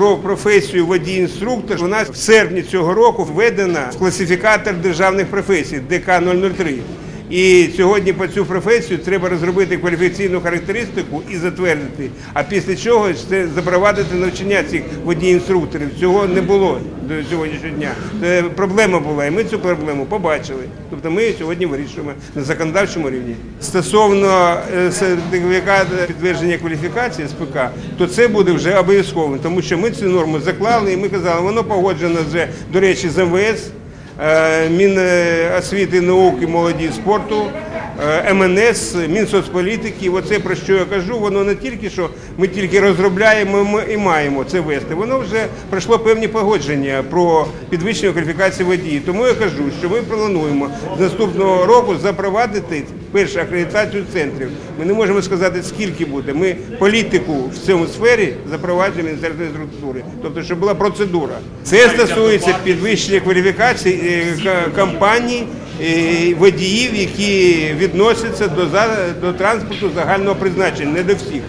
про професію водій-інструктор у нас в серпні цього року введена класифікатор державних професій ДК 003. І сьогодні по цю професію треба розробити кваліфікаційну характеристику і затвердити. А після чого це запровадити навчання цих водій-інструкторів. Цього не було до сьогоднішнього дня. Проблема була, і ми цю проблему побачили. Тобто ми сьогодні вирішуємо на законодавчому рівні. Стосовно е, сертифікату підтвердження кваліфікації СПК, то це буде вже обов'язково, тому що ми цю норму заклали, і ми казали, воно погоджено вже, до речі, з МВС. Е, Міносвіти, науки, молоді спорту, МНС, Мінсоцполітики. Оце про що я кажу, воно не тільки що ми тільки розробляємо ми і маємо це вести. Воно вже пройшло певні погодження про підвищення кваліфікації водіїв. Тому я кажу, що ми плануємо з наступного року запровадити першу акредитацію центрів. Ми не можемо сказати, скільки буде. Ми політику в цьому сфері запроваджуємо Міністерство інфраструктури. Тобто, щоб була процедура. Це стосується підвищення кваліфікації е, компаній, е, водіїв, які відносяться до, до транспорту загального призначення, не до всіх.